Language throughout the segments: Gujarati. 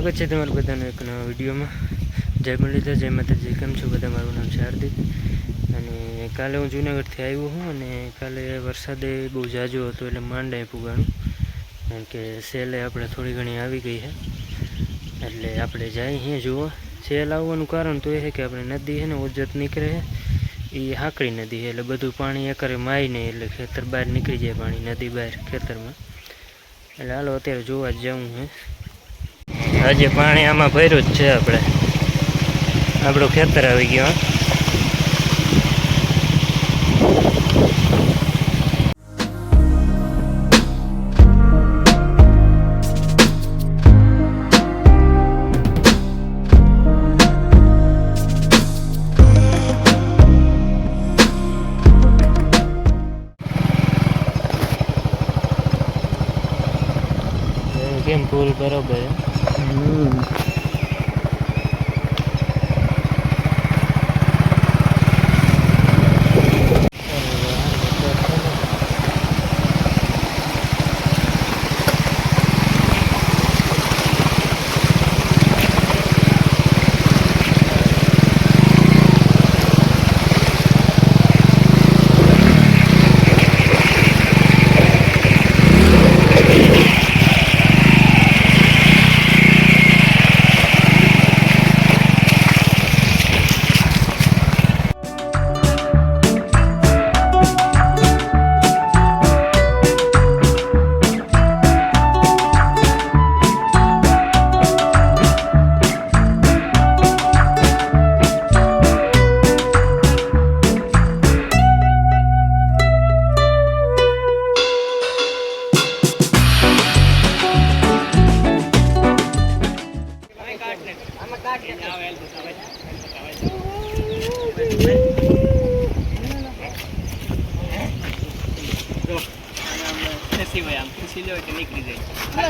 છે તમારું બધાનું એક નવા વિડીયોમાં. જય મુરલીધર, જય માતાજી. કેમ છો બધા? મારું નામ છે હાર્દિક. અને કાલે હું જુનાગઢથી આવ્યો હું અને કાલે વરસાદે બહુ જાજો હતો એટલે માંડાએ પુગાણું કારણ કે સેલે આપણે થોડી ઘણી આવી ગઈ છે. એટલે આપણે જાય અહીંયા જુઓ. સેલ આવવાનું કારણ તો એ છે કે આપણે નદી છે ને ઉજ્જત નીકળે છે એ હાકડી નદી છે. એટલે બધું પાણી એકરે માય નહીં, એટલે ખેતર બહાર નીકળી જાય પાણી નદી બહાર ખેતરમાં. એટલે હાલો, અત્યારે જોવા જ જવું છે આજે પાણી આમાં ભર્યું જ છે આપણે આપણું ખેતર આવી ગયું. કેમ પુલ બરોબર હે?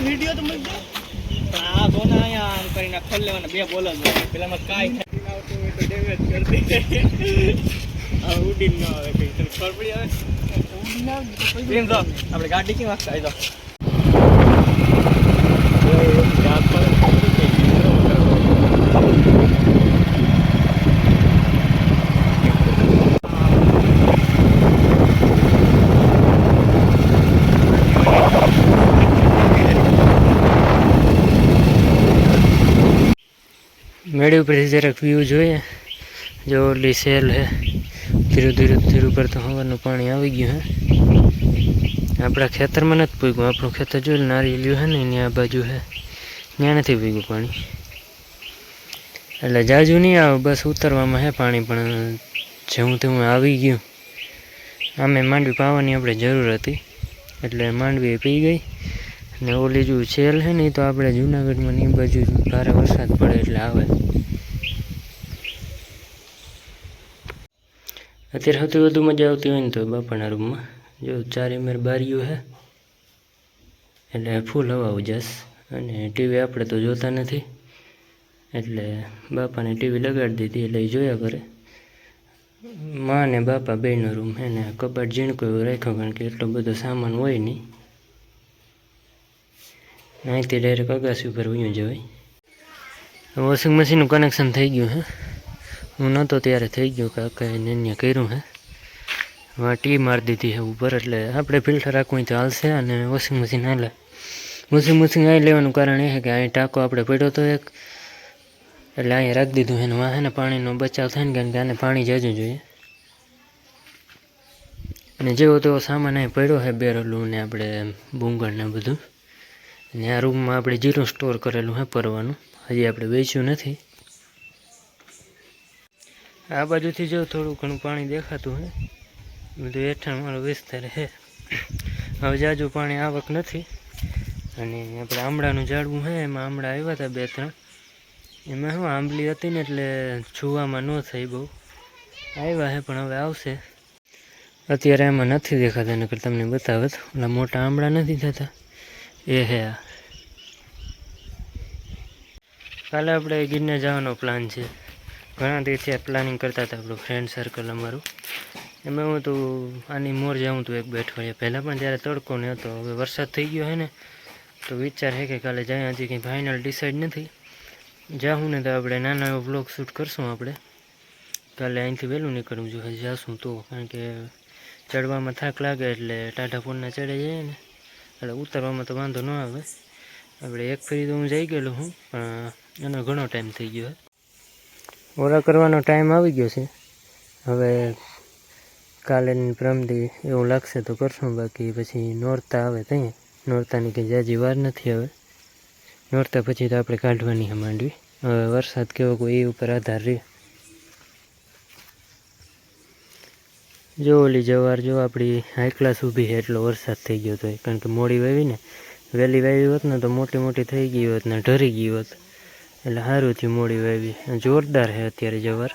વીડિયો તો મળી દો આ ગોના અહીંયા કરીને ખોલ લેવાના બે બોલ પેલામાં કાંઈ આવતું હોય તો ડેમેજ ન આવે કઈ તને ખબર પડી આવે આપણે ગાડી કેમ આવી તો મેળી ઉપરથી જરાક વ્યૂ જોઈએ. જો ઓલી સેલ હે. ધીરે ધીરે ધીરે ઉપર તો હવાનું પાણી આવી ગયું હે. આપણા ખેતરમાં નથી પૂગ્યું. આપણું ખેતર જોયું નારિયેલ્યું હે ને, એની આ બાજુ હે. ત્યાં નથી પૂગ્યું પાણી. એટલે જાજુ નહીં આવે, બસ ઉતરવામાં હે પાણી, પણ જેવું તેવું આવી ગયું. આમે માંડવી પાવાની આપણે જરૂર હતી. એટલે માંડવી પી ગઈ. ને ઓલી જો સેલ છે ને તો આપણે જુનાગઢમાં ને એ બાજુ ભારે વરસાદ પડે એટલે આવે. અત્યારે સૌથી વધુ મજા આવતી હોય ને તો બાપાના રૂમમાં. જો ચારે મેર બારીઓ છે એટલે ફૂલ હવા ઉજાસ. અને ટીવી આપણે તો જોતા નથી. એટલે બાપાને ટીવી લગાડી દીધી એટલે એ જોયા કરે. માં ને બાપા બેનો રૂમ એને કબાટ ઝીણકો રાખ્યો કારણ કે એટલો બધો સામાન હોય નહીં અહીંથી ડાયરેક્ટ અગાસી ઉપર વયું જવાય. વોશિંગ મશીનનું કનેક્શન થઈ ગયું હે. હું નહોતો ત્યારે થઈ ગયું કાકા એને અહીંયા કર્યું હે. હવે ટી મારી દીધી હે ઉપર, એટલે આપણે ફિલ્ટર રાખવું તો હાલશે અને વોશિંગ મશીન હાલે. વોશિંગ મશીન અહીં લેવાનું કારણ એ છે કે અહીં ટાંકો આપણે પડ્યો તો એક, એટલે અહીંયા રાખી દીધું એનું વાહે ને પાણીનો બચાવ થાય ને કારણ કે આને પાણી જાજુ જોઈએ. અને જેવો તેવો સામાન અહીં પડ્યો છે બેરલું ને આપણે ભૂંગળ ને બધું. અને આ રૂમમાં આપણે જીરું સ્ટોર કરેલું હે પરવાનું. હજી આપણે વેચ્યું નથી. આ બાજુથી જો થોડું ઘણું પાણી દેખાતું હે. બધું હેઠળ મારો વિસ્તાર હે. હવે જાજુ પાણી આવક નથી. અને આપણે આમળાનું ઝાડવું હે, એમાં આમળા આવ્યા હતા બે ત્રણ. એમાં શું આંબલી હતી ને એટલે છૂવામાં ન થઈ બહુ. આવ્યા હે, પણ હવે આવશે. અત્યારે એમાં નથી દેખાતા, નકર તમને બતાવત. ઓલા મોટા આંબળા નથી થતા. એ હે. કાલે આપણે ગિરનાર જવાનો પ્લાન છે. ઘણા દિવસથી પ્લાનિંગ કરતા હતા આપણું ફ્રેન્ડ સર્કલ અમારું. એમાં હું તો આની મોર જાઉં હતું એક બે પહેલાં, પણ ત્યારે તડકો ને હતો, હવે વરસાદ થઈ ગયો હે ને, તો વિચાર છે કે કાલે જાય. હજી કંઈ ફાઇનલ ડિસાઈડ નથી. જાઉં ને તો આપણે નાનો એવો બ્લોગ શૂટ કરશું આપણે. કાલે અહીંથી વહેલું નીકળવું જોઈએ. જાશું તો, કારણ કે ચડવામાં થાક લાગે એટલે ટાટા ફોનના ચડે જાય ને. એટલે ઉતારવામાં તો વાંધો ન આવે. આપણે એક ફેરી તો હું જઈ ગયેલો હું, પણ એનો ઘણો ટાઈમ થઈ ગયો. ઓરા કરવાનો ટાઈમ આવી ગયો છે. હવે કાલે પ્રમદી એવું લાગશે તો કરશું, બાકી પછી નોરતા આવે ત્યાં નોરતાની કંઈ જાજી વાર નથી હવે. નોરતા પછી તો આપણે કાઢવાની માંડવી. હવે વરસાદ કેવો કોઈ એ ઉપર આધાર રહે જો ઓલી જવાર જો આપણી હાઈ ક્લાસ ઊભી છે એટલો વરસાદ થઈ ગયો તો કારણ કે મોડી વાવી ને, વહેલી વાવી હોત ને તો મોટી મોટી થઈ ગઈ હોત ને ઢરી ગઈ હોત. એટલે સારું થયું મોડી વાવી. જોરદાર છે અત્યારે જવાર.